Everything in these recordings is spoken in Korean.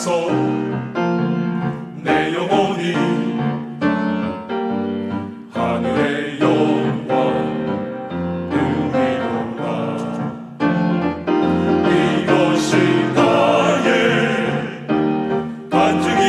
세상에서 내 영혼이 하늘의 영광 누리로다. 이것이 나의 간증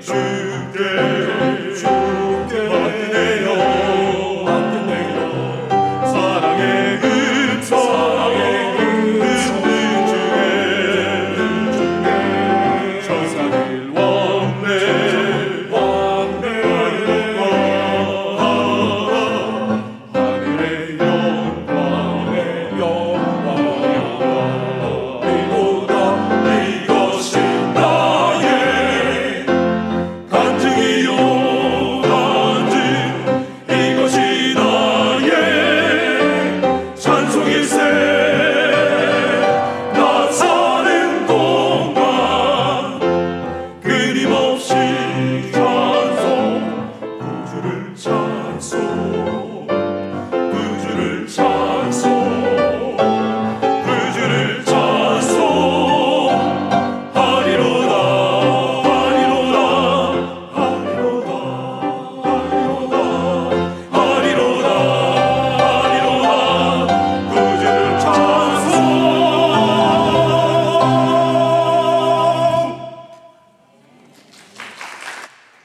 주께 주 so